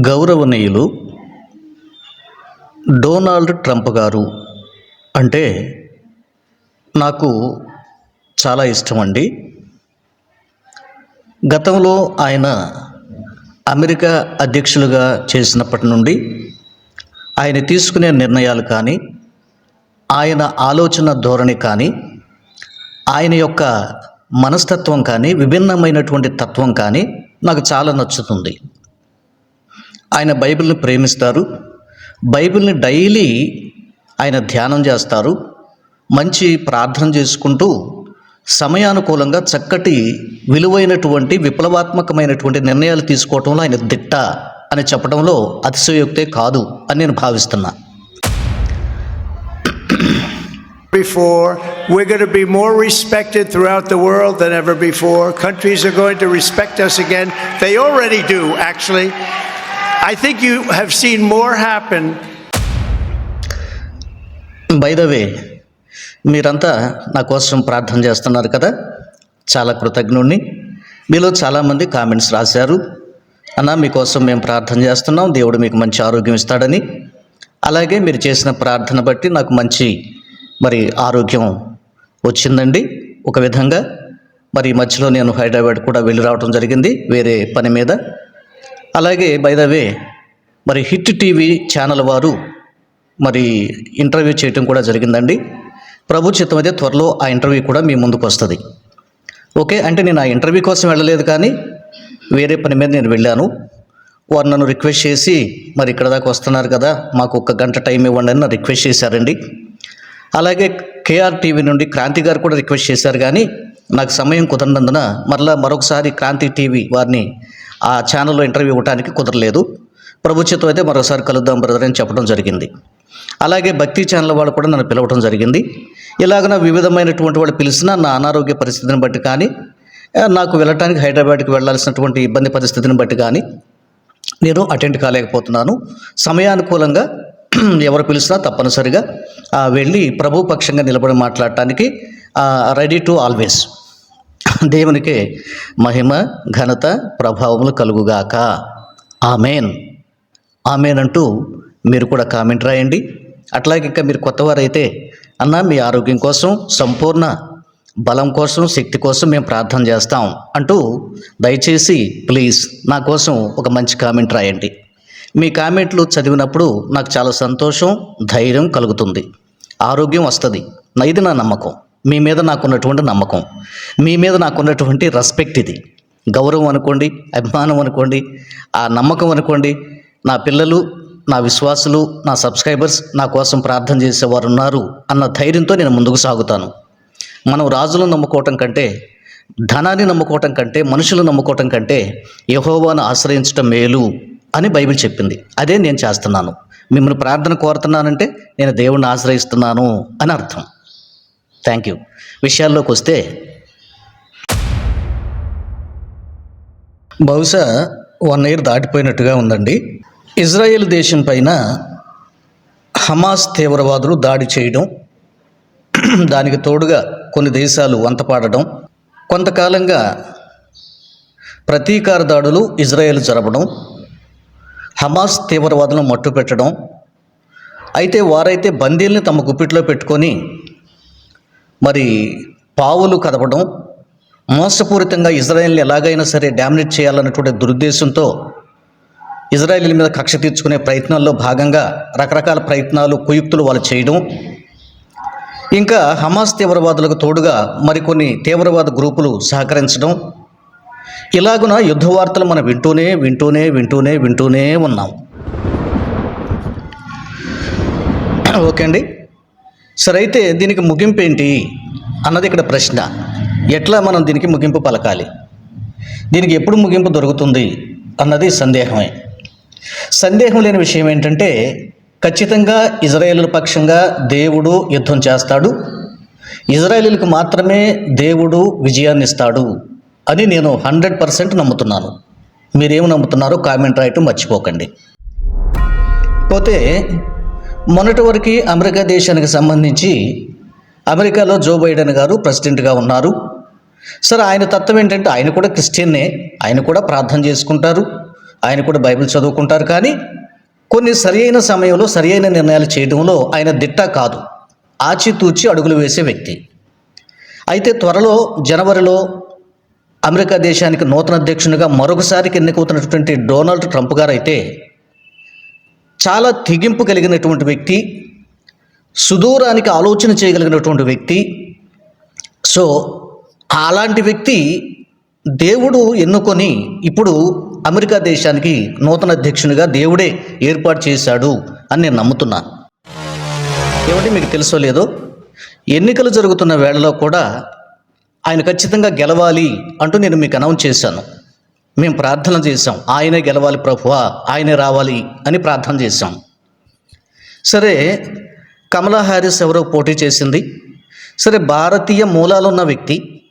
గౌరవనీయులు Donald Trump గారు. అంటే నాకు చాలా ఇష్టం అండి గతంలో ఆయన అమెరికా అధ్యక్షులుగా చేసినప్పటి నుండి ఆయన తీసుకునే నిర్ణయాలు కానీ ఆయన ఆలోచన ధోరణి కానీ ఆయన యొక్క మనస్తత్వం కానీ విభిన్నమైనటువంటి తత్వం కానీ నాకు చాలా నచ్చుతుంది. ఆయన బైబిల్ని ప్రేమిస్తారు బైబిల్ని డైలీ ఆయన ధ్యానం చేస్తారు మంచి ప్రార్థన చేసుకుంటూ సమయానుకూలంగా చక్కటి విలువైనటువంటి విప్లవాత్మకమైనటువంటి నిర్ణయాలు తీసుకోవటంలో ఆయన దిట్ట అని చెప్పడంలో అతిశయోక్తే కాదు అని నేను భావిస్తున్నా before. We're going to be more respected throughout the world than ever before. Countries are going to respect us again. They already do, actually. I think you have seen more happen. By the way మీరంతా నా కోసం ప్రార్థన చేస్తున్నారు కదా? చాలా కృతజ్ఞుణ్ణి. మీలో చాలామంది comments రాశారు. అన్న మీకోసం మేము ప్రార్థన చేస్తున్నాం. దేవుడు మీకు మంచి ఆరోగ్యం ఇస్తాడని. అలాగే మీరు చేసిన ప్రార్థన బట్టి నాకు మంచి మరి ఆరోగ్యం వచ్చిందండి. ఒక విధంగా మరి మధ్యలో నేను హైదరాబాద్ కూడా వెళ్ళి రావడం జరిగింది. వేరే పని మీద. అలాగే బై ద వే మరి హిట్ టీవీ ఛానల్ వారు మరి ఇంటర్వ్యూ చేయటం కూడా జరిగిందండి. ప్రభు చిత్తం అయితే త్వరలో ఆ ఇంటర్వ్యూ కూడా మీ ముందుకు వస్తుంది. ఓకే అంటే నేను ఆ ఇంటర్వ్యూ కోసం వెళ్ళలేదు కానీ వేరే పని మీద నేను వెళ్ళాను. వారు నన్ను రిక్వెస్ట్ చేసి మరి ఇక్కడ దాకా వస్తున్నారు కదా మాకు ఒక గంట టైం ఇవ్వండి అని నన్ను రిక్వెస్ట్ చేశారండి. అలాగే కేఆర్ టీవీ నుండి క్రాంతి గారు కూడా రిక్వెస్ట్ చేశారు కానీ నాకు సమయం కుదరనందున మరలా మరొకసారి క్రాంతి టీవీ వారిని ఆ ఛానల్లో ఇంటర్వ్యూ ఇవ్వడానికి కుదరలేదు. ప్రభుత్వం అయితే మరోసారి కలుద్దాం బ్రదర్ అని చెప్పడం జరిగింది. అలాగే భక్తి ఛానల్ వాళ్ళు కూడా నన్ను పిలవడం జరిగింది. ఇలాగ వివిధమైనటువంటి వాళ్ళు పిలిచినా నా అనారోగ్య పరిస్థితిని బట్టి కానీ నాకు వెళ్ళటానికి హైదరాబాద్కి వెళ్ళాల్సినటువంటి ఇబ్బంది పరిస్థితిని బట్టి కానీ నేను అటెండ్ కాలేకపోతున్నాను. సమయానుకూలంగా ఎవరు పిలిచినా తప్పనిసరిగా వెళ్ళి ప్రభు పక్షంగా నిలబడి మాట్లాడటానికి రెడీ టు ఆల్వేస్ దేవునికే మహిమ ఘనత ప్రభావములు కలుగుగాక. ఆమెన్. ఆమెన్ అంటూ మీరు కూడా కామెంట్ రాయండి. అట్లాగే ఇంకా మీరు కొత్తవారైతే అన్న మీ ఆరోగ్యం కోసం సంపూర్ణ బలం కోసం శక్తి కోసం మేము ప్రార్థన చేస్తాం అంటూ దయచేసి ప్లీజ్ నా కోసం ఒక మంచి కామెంట్ రాయండి. మీ కామెంట్లు చదివినప్పుడు నాకు చాలా సంతోషం ధైర్యం కలుగుతుంది. ఆరోగ్యం వస్తుంది. నా- ఇది నా నమ్మకం. మీ మీద నాకున్నటువంటి నమ్మకం. మీ మీద నాకున్నటువంటి రెస్పెక్ట్ ఇది. గౌరవం అనుకోండి అభిమానం అనుకోండి ఆ నమ్మకం అనుకోండి నా పిల్లలు నా విశ్వాసులు నా సబ్స్క్రైబర్స్ నా కోసం ప్రార్థన చేసేవారు ఉన్నారు అన్న ధైర్యంతో నేను ముందుకు సాగుతాను. మనం రాజులను నమ్ముకోవటం కంటే ధనాన్ని నమ్ముకోవటం కంటే మనుషులు నమ్ముకోవటం కంటే యహోవాను ఆశ్రయించటం మేలు అని బైబిల్ చెప్పింది. అదే నేను చేస్తున్నాను. మిమ్మల్ని ప్రార్థన కోరుతున్నానంటే నేను దేవుణ్ణి ఆశ్రయిస్తున్నాను అని అర్థం. Thank you. విషయాల్లోకి వస్తే బహుశా వన్ ఇయర్ దాటిపోయినట్టుగా ఉందండి. ఇజ్రాయెల్ దేశం పైన హమాస్ తీవ్రవాదులు దాడి చేయడం దానికి తోడుగా కొన్ని దేశాలు వంతపాడడం కొంతకాలంగా ప్రతీకార దాడులు ఇజ్రాయెల్ జరపడం హమాస్ తీవ్రవాదులను మట్టుపెట్టడం అయితే వారైతే బందీల్ని తమ గుప్పిట్లో పెట్టుకొని మరి పావులు కదపడం మోసపూరితంగా ఇజ్రాయెల్ని ఎలాగైనా సరే డామినేట్ చేయాలన్నటువంటి దురుద్దేశంతో ఇజ్రాయెల్ మీద కక్ష తీర్చుకునే ప్రయత్నాల్లో భాగంగా రకరకాల ప్రయత్నాలు కుయుక్తులు వాళ్ళు చేయడం. ఇంకా హమాస్ తీవ్రవాదులకు తోడుగా మరికొన్ని తీవ్రవాద గ్రూపులు సహకరించడం. ఇలాగున యుద్ధ వార్తలు మనం వింటూనే వింటూనే వింటూనే వింటూనే ఉన్నాం. ఓకే అండి. సరే అయితే దీనికి ముగింపు ఏంటి అన్నది ఇక్కడ ప్రశ్న. ఎట్లా మనం దీనికి ముగింపు పలకాలి? దీనికి ఎప్పుడు ముగింపు దొరుకుతుంది అన్నది సందేహమే. సందేహం లేని విషయం ఏంటంటే ఖచ్చితంగా ఇజ్రాయేల్ పక్షంగా దేవుడు యుద్ధం చేస్తాడు. ఇజ్రాయేలీలకు మాత్రమే దేవుడు విజయాన్ని ఇస్తాడు అని నేను హండ్రెడ్ పర్సెంట్ నమ్ముతున్నాను. మీరేం నమ్ముతున్నారో కామెంట్ రాయటం మర్చిపోకండి. పోతే మొన్నటి వరకు అమెరికా దేశానికి సంబంధించి అమెరికాలో జో బైడెన్ గారు ప్రెసిడెంట్గా ఉన్నారు. సరే ఆయన తత్వం ఏంటంటే ఆయన కూడా క్రిస్టియన్నే ఆయన కూడా ప్రార్థన చేసుకుంటారు ఆయన కూడా బైబిల్ చదువుకుంటారు. కానీ కొన్ని సరి అయిన సమయంలో సరి అయిన నిర్ణయాలు చేయడంలో ఆయన దిట్ట కాదు. ఆచితూచి అడుగులు వేసే వ్యక్తి. అయితే త్వరలో జనవరిలో అమెరికా దేశానికి నూతన అధ్యక్షునిగా మరొకసారికి ఎన్నికవుతున్నటువంటి డొనాల్డ్ ట్రంప్ గారు అయితే చాలా తెగింపు కలిగినటువంటి వ్యక్తి సుదూరానికి ఆలోచన చేయగలిగినటువంటి వ్యక్తి. సో అలాంటి వ్యక్తి దేవుడు ఎన్నుకొని ఇప్పుడు అమెరికా దేశానికి నూతన అధ్యక్షునిగా దేవుడే ఏర్పాటు చేశాడు అని నేను నమ్ముతున్నాను ఏమంటే మీకు తెలుసో లేదో? ఎన్నికలు జరుగుతున్న వేళలో కూడా ఆయన ఖచ్చితంగా గెలవాలి అంటూ నేను మీకు అనౌన్స్ చేశాను. మేము ప్రార్థన చేశాం. ఆయనే గెలవాలి ప్రభువా ఆయనే రావాలి అని ప్రార్థన చేశాం. సరే కమలా హారిస్ ఎవరో పోటీ చేసింది. సరే భారతీయ మూలాలు ఉన్న వ్యక్తి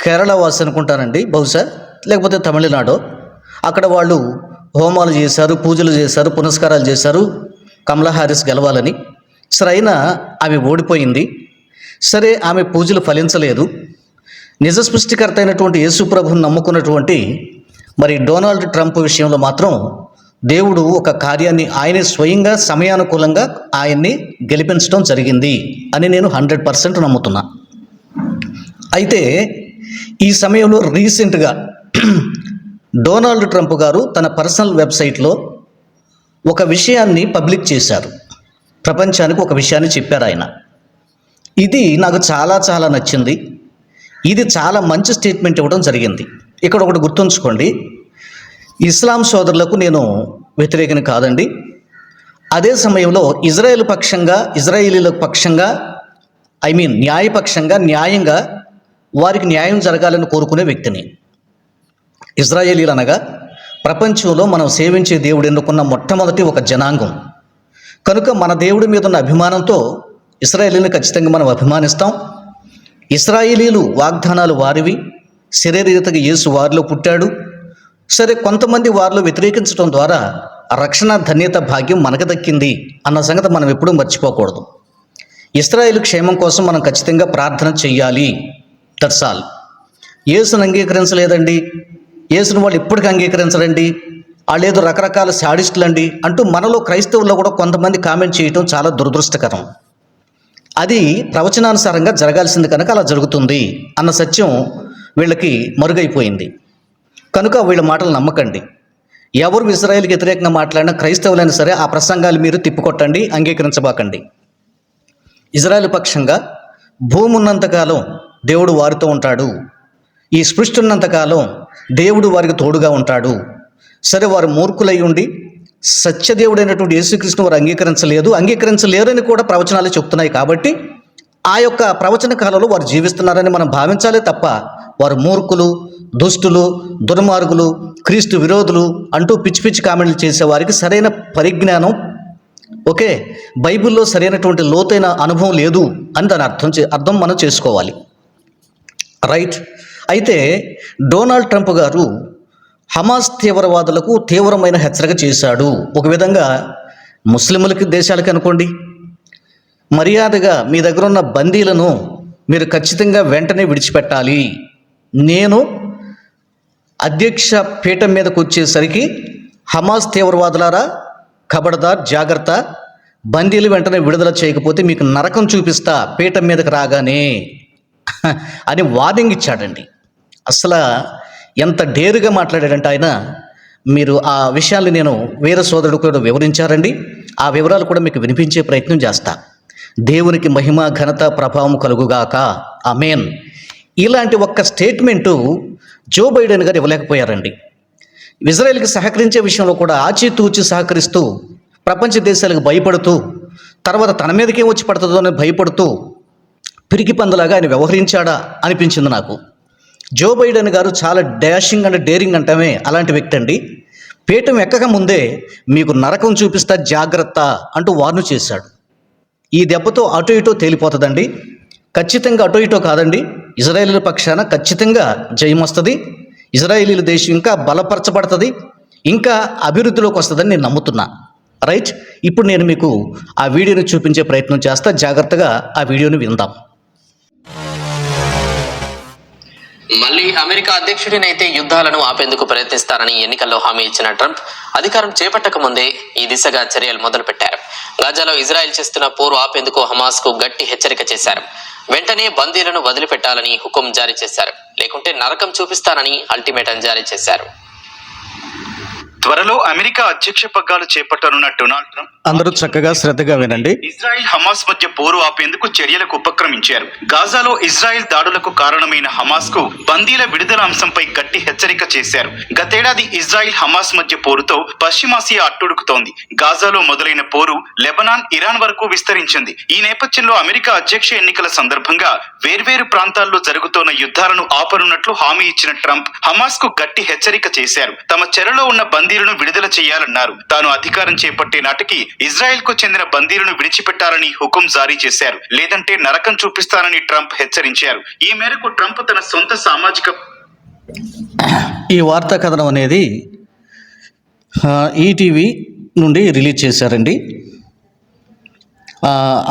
కేరళ వాసి అనుకుంటానండి బహుశా లేకపోతే తమిళనాడు. అక్కడ వాళ్ళు హోమాలు చేశారు పూజలు చేశారు పునస్కారాలు చేశారు కమలా హారిస్ గెలవాలని. సరే అయినా ఆమె ఓడిపోయింది. సరే ఆమె పూజలు ఫలించలేదు. నిజ సృష్టికర్త అయినటువంటి యేసుప్రభుని నమ్ముకున్నటువంటి మరి డొనాల్డ్ ట్రంప్ విషయంలో మాత్రం దేవుడు ఒక కార్యాన్ని ఆయనే స్వయంగా సమయానుకూలంగా ఆయన్ని గెలిపించడం జరిగింది అని నేను హండ్రెడ్ పర్సెంట్ నమ్ముతున్నా. అయితే ఈ సమయంలో రీసెంట్గా డొనాల్డ్ ట్రంప్ గారు తన పర్సనల్ వెబ్సైట్లో ఒక విషయాన్ని పబ్లిక్ చేశారు. ప్రపంచానికి ఒక విషయాన్ని చెప్పారు ఆయన. ఇది నాకు చాలా చాలా నచ్చింది. ఇది చాలా మంచి స్టేట్మెంట్ ఇవ్వడం జరిగింది. ఇక్కడ ఒకటి గుర్తుంచుకోండి. ఇస్లాం సోదరులకు నేను వ్యతిరేకం కాదండి. అదే సమయంలో ఇజ్రాయెల్ పక్షంగా ఇజ్రాయేలీల పక్షంగా ఐ మీన్ న్యాయపక్షంగా న్యాయంగా వారికి న్యాయం జరగాలని కోరుకునే వ్యక్తిని. ఇజ్రాయేలీలు అనగా ప్రపంచంలో మనం సేవించే దేవుడు ఎన్నుకున్న మొట్టమొదటి ఒక జనాంగం. కనుక మన దేవుడి మీద ఉన్న అభిమానంతో ఇస్రాయేలీని ఖచ్చితంగా మనం అభిమానిస్తాం. ఇస్రాయేలీలు వాగ్దానాలు వారివి. శరీరరీతగా యేసు వారిలో పుట్టాడు. సరే కొంతమంది వారిలో వ్యతిరేకించడం ద్వారా రక్షణ ధన్యత భాగ్యం మనకు దక్కింది అన్న సంగతి మనం ఎప్పుడూ మర్చిపోకూడదు. ఇస్రాయేల్ క్షేమం కోసం మనం ఖచ్చితంగా ప్రార్థన చెయ్యాలి. దట్స్ ఆల్ యేసును అంగీకరించలేదండి. యేసును వాళ్ళు ఇప్పటికీ అంగీకరించరండి. వాళ్ళు ఏదో రకరకాల శాడిస్టులు అండి అంటూ మనలో క్రైస్తవుల్లో కూడా కొంతమంది కామెంట్ చేయటం చాలా దురదృష్టకరం. అది ప్రవచనానుసారంగా జరగాల్సింది కనుక అలా జరుగుతుంది అన్న సత్యం వీళ్ళకి మరుగైపోయింది. కనుక వీళ్ళ మాటలు నమ్మకండి. ఎవరు ఇజ్రాయెల్కి వ్యతిరేకంగా మాట్లాడినా క్రైస్తవులైనా సరే ఆ ప్రసంగాలు మీరు తిప్పికొట్టండి అంగీకరించబాకండి. ఇజ్రాయెల్ పక్షంగా భూమి ఉన్నంతకాలం దేవుడు వారితో ఉంటాడు. ఈ సృష్టి ఉన్నంతకాలం దేవుడు వారికి తోడుగా ఉంటాడు. సరే వారు మూర్ఖులై ఉండి సత్యదేవుడైనటువంటి యేసుకృష్ణ వారు అంగీకరించలేదు. అంగీకరించలేరని కూడా ప్రవచనాలు చెప్తున్నాయి కాబట్టి ఆ యొక్క ప్రవచన కాలంలో వారు జీవిస్తున్నారని మనం భావించాలే తప్ప వారు మూర్ఖులు దుష్టులు దుర్మార్గులు క్రీస్తు విరోధులు అంటూ పిచ్చి పిచ్చి కామెంట్లు చేసేవారికి సరైన పరిజ్ఞానం ఓకే బైబిల్లో సరైనటువంటి లోతైన అనుభవం లేదు అని దాని అర్థం చే అర్థం మనం చేసుకోవాలి. రైట్. అయితే డొనాల్డ్ ట్రంప్ గారు హమాస్ తీవ్రవాదులకు తీవ్రమైన హెచ్చరిక చేశాడు. ఒక విధంగా ముస్లింలకి దేశాలకి అనుకోండి. మర్యాదగా మీ దగ్గర ఉన్న బందీలను మీరు ఖచ్చితంగా వెంటనే విడిచిపెట్టాలి. నేను అధ్యక్ష పీఠం మీదకు వచ్చేసరికి హమాస్ తీవ్రవాదులారా ఖబర్దార్ జాగ్రత్త బందీలు వెంటనే విడుదల చేయకపోతే మీకు నరకం చూపిస్తా పీఠం మీదకి రాగానే అని వార్నింగ్ ఇచ్చాడండి. అసలు ఎంత డేరుగా మాట్లాడాడంటే ఆయన మీరు ఆ విషయాలు నేను వేరే సోదరుడు కూడా వివరించారండి. ఆ వివరాలు కూడా మీకు వినిపించే ప్రయత్నం చేస్తా. దేవునికి మహిమ ఘనత ప్రభావం కలుగుగాక. అమేన్ ఇలాంటి ఒక్క స్టేట్మెంటు జో బైడెన్ గారు ఇవ్వలేకపోయారండి. ఇజ్రాయెల్కి సహకరించే విషయంలో కూడా ఆచితూచి సహకరిస్తూ ప్రపంచ దేశాలకు భయపడుతూ తర్వాత తన మీదకే వచ్చి పడుతుందో అని భయపడుతూ పిరికి పందులాగా ఆయన వ్యవహరించాడా అనిపించింది నాకు. జో బైడెన్ గారు చాలా డాషింగ్ అండ్ డేరింగ్ అంటమే అలాంటి వ్యక్తి అండి. పీఠం ఎక్కక ముందే మీకు నరకం చూపిస్తా జాగ్రత్త అంటూ వార్ను చేశాడు. ఈ దెబ్బతో అటు ఇటు తేలిపోతుందండి. ఖచ్చితంగా అటు ఇటో కాదండి. ఇజ్రాయేలీల పక్షాన ఖచ్చితంగా జయం వస్తుంది. ఇజ్రాయేలీల దేశం ఇంకా బలపరచబడుతుంది. ఇంకా అభివృద్ధిలోకి వస్తుందని నేను నమ్ముతున్నా. రైట్? ఇప్పుడు నేను మీకు ఆ వీడియోని చూపించే ప్రయత్నం చేస్తా. జాగ్రత్తగా ఆ వీడియోని విందాం. మళ్ళీ అమెరికా అధ్యక్షుడినైతే యుద్ధాలను ఆపేందుకు ప్రయత్నిస్తారని ఎన్నికల్లో హామీ ఇచ్చిన ట్రంప్ అధికారం చేపట్టక ముందే ఈ దిశగా చర్యలు మొదలుపెట్టారు. గాజాలో ఇజ్రాయెల్ చేస్తున్న పోరు ఆపేందుకు హమాస్కు గట్టి హెచ్చరిక చేశారు. వెంటనే బందీలను వదిలిపెట్టాలని హుకుం జారీ చేశారు. లేకుంటే నరకం చూపిస్తానని అల్టిమేటం జారీ చేశారు. త్వరలో అమెరికా అధ్యక్ష పగ్గాలు చేపట్టనున్న డొనాల్డ్ ట్రంప్ అందరూ చక్కగా శ్రద్ధగా వినండి. ఇజ్రాయెల్ హమాస్ మధ్య పోరు ఆపేందుకు చర్యలకు ఉపక్రమించారు. గాజాలో ఇజ్రాయిల్ దాడులకు కారణమైన హమాస్కు బందీల విడుదల అంశంపై గట్టి హెచ్చరిక చేశారు. గతేడాది ఇజ్రాయిల్ హమాస్ మధ్య పోరుతో పశ్చిమాసియా అట్టుడుకుతోంది. గాజాలో మొదలైన పోరు లెబనాన్ ఇరాన్ వరకు విస్తరించింది. ఈ నేపథ్యంలో అమెరికా అధ్యక్ష ఎన్నికల సందర్భంగా వేర్వేరు ప్రాంతాల్లో జరుగుతోన్న యుద్ధాలను ఆపనున్నట్లు హామీ ఇచ్చిన ట్రంప్ హమాస్కు గట్టి హెచ్చరిక చేశారు. తమ చెరలో ఉన్న బందీలను విడుదల చేయాలన్నారు. తాను అధికారం చేపట్టే నాటికి ఇజ్రాయెల్కు చెందిన బందీలను విడిచిపెట్టాలని హుకుం జారీ చేశారు. లేదంటే నరకం చూపిస్తానని ట్రంప్ హెచ్చరించారు. ఈ మేరకు ట్రంప్ తన సొంత సామాజిక ఈ వార్తా కథనం అనేది ఈటీవీ నుండి రిలీజ్ చేశారండి.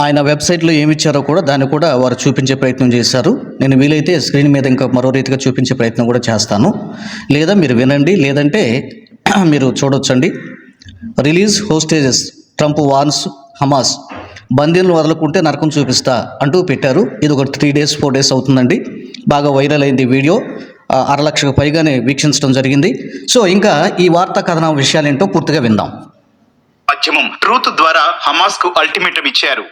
ఆయన వెబ్సైట్లో ఏమి ఇచ్చారో కూడా దాన్ని కూడా వారు చూపించే ప్రయత్నం చేశారు. నేను వీలైతే స్క్రీన్ మీద ఇంకా మరో రీతిగా చూపించే ప్రయత్నం కూడా చేస్తాను. లేదా మీరు వినండి లేదంటే మీరు చూడొచ్చండి. Release hostages Trump Vance Hamas బందీలను వదలకుంటే నరకం చూపిస్తా అంటూ పెట్టారు. ఇది ఒక త్రీ డేస్ ఫోర్ డేస్ అవుతుందండి. బాగా వైరల్ అయింది వీడియో. అర లక్షకు పైగానే వీక్షించడం జరిగింది. సో ఇంకా ఈ వార్తా కథనం విషయాలేంటో పూర్తిగా విందాం. మాధ్యమం ట్రూత్ ద్వారా హమాస్కు అల్టిమేటం ఇచ్చారు.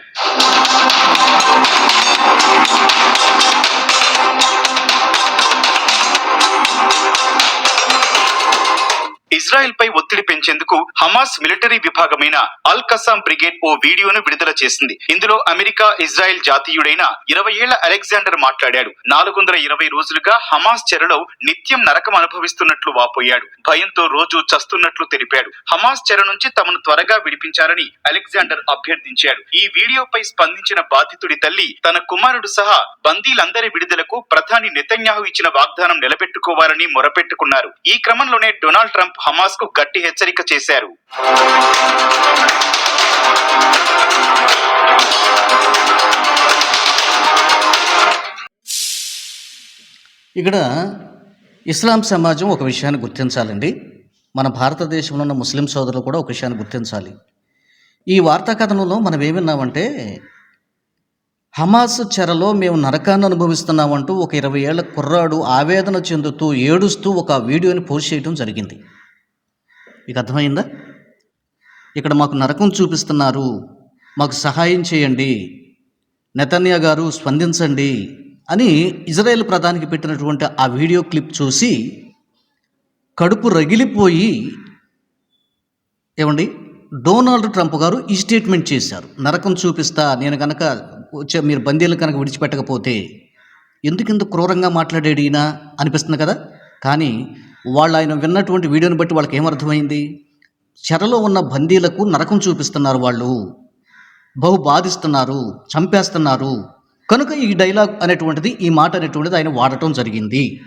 ఇజ్రాయెల్ పై ఒత్తిడి పెంచేందుకు హమాస్ మిలిటరీ విభాగమైన అల్ కసాం బ్రిగేడ్ ఓ వీడియోను విడుదల చేసింది. ఇందులో అమెరికా ఇజ్రాయెల్ జాతీయుడైన ఇరవై ఏళ్ళ అలెగ్జాండర్ మాట్లాడాడు. నాలుగు వందల ఇరవై రోజులుగా హమాస్ చెరలో నిత్యం నరకం అనుభవిస్తున్నట్లు వాపోయాడు. భయంతో రోజు చస్తున్నట్లు తెలిపాడు. హమాస్ చెర నుంచి తమను త్వరగా విడిపించాలని అలెగ్జాండర్ అభ్యర్థించాడు. ఈ వీడియోపై స్పందించిన బాధితుడి తల్లి తన కుమారుడు సహా బందీలందరి విడుదలకు ప్రధాని నెతన్యాహు ఇచ్చిన వాగ్దానం నిలబెట్టుకోవాలని మొరపెట్టుకున్నారు. ఈ క్రమంలోనే డొనాల్డ్ ట్రంప్ హమాస్కు గట్టి హెచ్చరిక చేశారు. ఇక్కడ ఇస్లాం సమాజం ఒక విషయాన్ని గుర్తించాలండి. మన భారతదేశంలో ఉన్న ముస్లిం సోదరులు కూడా ఒక విషయాన్ని గుర్తించాలి. ఈ వార్తా కథనంలో మనం ఏమిన్నామంటే హమాస్ చెరలో మేము నరకాన్ని అనుభవిస్తున్నామంటూ ఒక ఇరవై ఏళ్ళ కుర్రాడు ఆవేదన చెందుతూ ఏడుస్తూ ఒక వీడియోని పోస్ట్ చేయడం జరిగింది. మీకు అర్థమైందా? ఇక్కడ మాకు నరకం చూపిస్తున్నారు. మాకు సహాయం చేయండి. నెతన్యా గారు స్పందించండి అని ఇజ్రాయెల్ ప్రధానికి పెట్టినటువంటి ఆ వీడియో క్లిప్ చూసి కడుపు రగిలిపోయి ఏమండి? డొనాల్డ్ ట్రంప్ గారు ఈ స్టేట్మెంట్ చేశారు. నరకం చూపిస్తా నేను కనుక వచ్చే మీరు బందీలు కనుక విడిచిపెట్టకపోతే ఎందుకు ఇంత క్రూరంగా మాట్లాడాడు ఈయన? అనిపిస్తుంది కదా? కానీ వాళ్ళు ఆయన విన్నటువంటి వీడియోని బట్టి వాళ్ళకి ఏమర్థమైంది? చెరలో ఉన్న బందీలకు నరకం చూపిస్తున్నారు వాళ్ళు. బహు బాధిస్తున్నారు చంపేస్తున్నారు. కనుక ఈ డైలాగ్ అనేటువంటిది ఈ మాట అనేటువంటిది ఆయన వాడటం జరిగింది.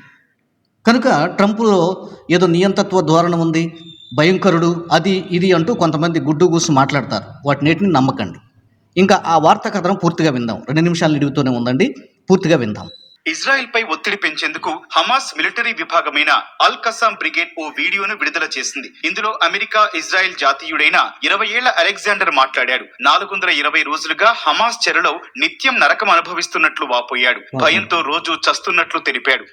కనుక ట్రంప్లో ఏదో నియంతత్వ ధోరణం ఉంది. భయంకరుడు అది ఇది అంటూ కొంతమంది గుడ్డు గూసి మాట్లాడతారు. వాటినేటిని నమ్మకండి. ఇంకా ఆ వార్త కథనం పూర్తిగా విందాం. రెండు నిమిషాలు నిడుగుతూనే ఉందండి. పూర్తిగా విందాం. ఇజ్రాయెల్ పై ఒత్తిడి పెంచేందుకు హమాస్ మిలిటరీ విభాగమైన అల్ కసాం బ్రిగేడ్ ఓ వీడియోను విడుదల చేసింది. ఇందులో అమెరికా ఇజ్రాయెల్ జాతీయుడైన ఇరవై ఏళ్ళ అలెగ్జాండర్ మాట్లాడాడు. నాలుగు వందల ఇరవై రోజులుగా హమాస్ చెరలో నిత్యం నరకం అనుభవిస్తున్నట్లు వాపోయాడు. భయంతో రోజు చస్తున్నట్లు తెలిపాడు.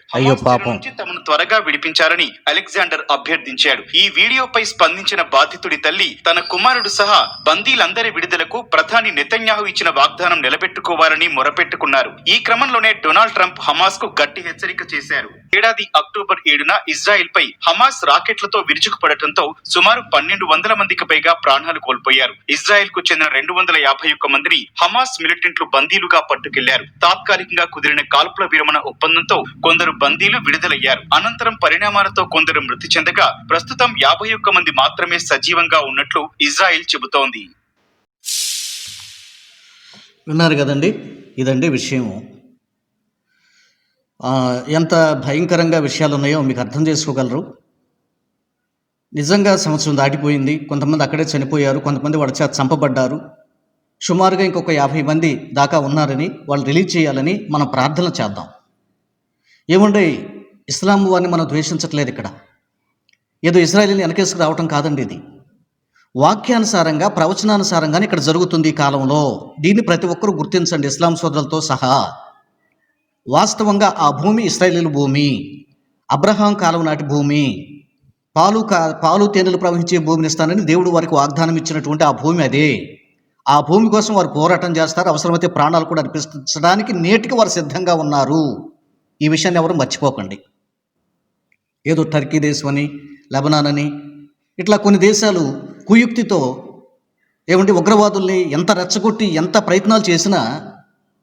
నుంచి తమను త్వరగా విడిపించాలని అలెగ్జాండర్ అభ్యర్థించాడు. ఈ వీడియోపై స్పందించిన బాధితుడి తల్లి తన కుమారుడు సహా బందీలందరి విడుదలకు ప్రధాని నెతన్యాహు ఇచ్చిన వాగ్దానం నిలబెట్టుకోవాలని మొరపెట్టుకున్నారు. ఈ క్రమంలోనే డొనాల్డ్ ట్రంప్ హమాస్కు గట్టి హెచ్చరిక చేశారు. ఏడాది అక్టోబర్ ఏడున ఇజ్రాయెల్ పై హమాస్ రాకెట్లతో విరుచుకుపడటంతో సుమారు పన్నెండు వందల మందికి పైగా ప్రాణాలు కోల్పోయారు. ఇజ్రాయెల్కు చెందిన రెండు వందల యాభై ఒక్క మందిని హమాస్ మిలిటెంట్లు బందీలుగా పట్టుకెళ్ళారు. తాత్కాలికంగా కుదిరిన కాల్పుల విరమణ ఒప్పందంతో కొందరు బందీలు విడుదలయ్యారు. అనంతరం పరిణామాలతో కొందరు మృతి చెందగా ప్రస్తుతం యాభై ఒక్క మంది మాత్రమే సజీవంగా ఉన్నట్లు ఇజ్రాయెల్ చెబుతోంది. విన్నారు కదండి? ఇదండి విషయం ఎంత భయంకరంగా విషయాలు ఉన్నాయో మీకు అర్థం చేసుకోగలరు? నిజంగా సంవత్సరం దాటిపోయింది. కొంతమంది అక్కడే చనిపోయారు. కొంతమంది వాడి చేత చంపబడ్డారు. సుమారుగా ఇంకొక యాభై మంది దాకా ఉన్నారని వాళ్ళు రిలీజ్ చేయాలని మనం ప్రార్థన చేద్దాం. ఏముండే ఇస్లాం వారిని మనం ద్వేషించట్లేదు ఇక్కడ. ఏదో ఇజ్రాయలీని వెనకేసుకు రావటం కాదండి ఇది. వాక్యానుసారంగా ప్రవచనానుసారంగానే ఇక్కడ జరుగుతుంది ఈ కాలంలో. దీన్ని ప్రతి ఒక్కరూ గుర్తించండి. ఇస్లాం సోదరులతో సహా. వాస్తవంగా ఆ భూమి ఇస్రాయేలీల భూమి అబ్రహాం కాలం నాటి భూమి పాలు కా పాలు తేనెలు ప్రవహించే భూమిని ఇస్తానని దేవుడు వారికి వాగ్దానం ఇచ్చినటువంటి ఆ భూమి అదే. ఆ భూమి కోసం వారు పోరాటం చేస్తారు అవసరమైతే ప్రాణాలు కూడా అర్పించడానికి నేటికి వారు సిద్ధంగా ఉన్నారు. ఈ విషయాన్ని ఎవరు మర్చిపోకండి. ఏదో టర్కీ దేశం అని లెబనాన్ అని ఇట్లా కొన్ని దేశాలు కుయుక్తితో ఏమంటే ఉగ్రవాదుల్ని ఎంత రెచ్చగొట్టి ఎంత ప్రయత్నాలు చేసినా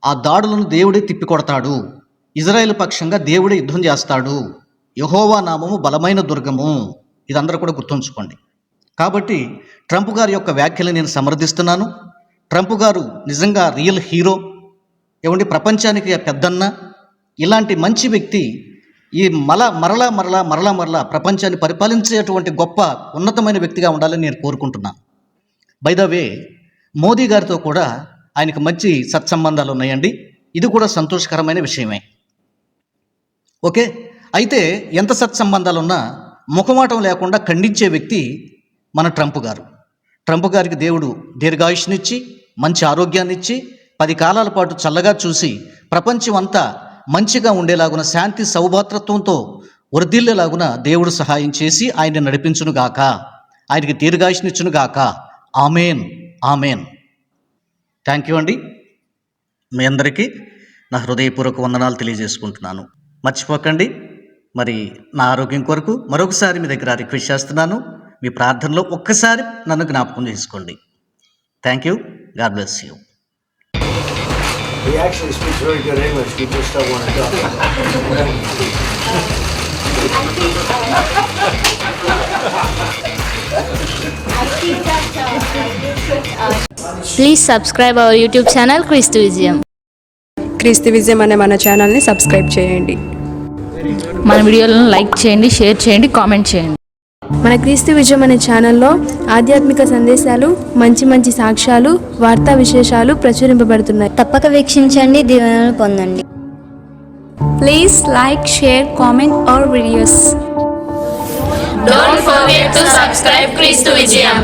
ఆ దాడులను దేవుడే తిప్పికొడతాడు. ఇజ్రాయెల్ పక్షంగా దేవుడే యుద్ధం చేస్తాడు. యహోవా నామము బలమైన దుర్గము. ఇదందరూ కూడా గుర్తుంచుకోండి. కాబట్టి ట్రంప్ గారి యొక్క వ్యాఖ్యలు నేను సమర్థిస్తున్నాను. ట్రంప్ గారు నిజంగా రియల్ హీరో. ఏమండి? ప్రపంచానికి పెద్దన్న. ఇలాంటి మంచి వ్యక్తి ఈ మల మరలా మరలా మరలా మరలా ప్రపంచాన్ని పరిపాలించేటువంటి గొప్ప ఉన్నతమైన వ్యక్తిగా ఉండాలని నేను కోరుకుంటున్నాను. బై ద వే మోదీ గారితో కూడా ఆయనకు మంచి సత్సంబంధాలు ఉన్నాయండి. ఇది కూడా సంతోషకరమైన విషయమే. ఓకే? అయితే ఎంత సత్సంబంధాలు ఉన్నా ముఖమాటం లేకుండా ఖండించే వ్యక్తి మన ట్రంప్ గారు. ట్రంప్ గారికి దేవుడు దీర్ఘాయుష్నిచ్చి మంచి ఆరోగ్యాన్ని ఇచ్చి పది కాలాల పాటు చల్లగా చూసి ప్రపంచం అంతా మంచిగా ఉండేలాగున శాంతి సౌభాతృత్వంతో వృద్ధిల్లేలాగున దేవుడు సహాయం చేసి ఆయన నడిపించునుగాక. ఆయనకి దీర్ఘాయుష్నిచ్చునుగాక. ఆమెన్. ఆమెన్. థ్యాంక్ యూ అండి. మీ అందరికీ నా హృదయపూర్వక వందనాలు తెలియజేసుకుంటున్నాను. మర్చిపోకండి. మరి నా ఆరోగ్యం కొరకు మరొకసారి మీ దగ్గర రిక్వెస్ట్ చేస్తున్నాను. మీ ప్రార్థనలో ఒక్కసారి నన్ను జ్ఞాపకం చేసుకోండి. Thank you God bless you He actually speaks very good English. We just don't want to talk. Please subscribe our YouTube channel Christ Vizium. క్రీస్తు విజయం అనే మన ఛానల్ని సబ్స్క్రైబ్ చేయండి. మన వీడియోలను లైక్ చేయండి షేర్ చేయండి కామెంట్ చేయండి. మన క్రీస్తు విజయం అనే ఛానల్లో ఆధ్యాత్మిక సందేశాలు మంచి మంచి సాక్ష్యాలు వార్తా విశేషాలు ప్రచురింపబడుతున్నాయి. తప్పక వీక్షించండి దీవెనలు పొందండి. Please like share comment our videos Don't forget to subscribe Christ Vizium.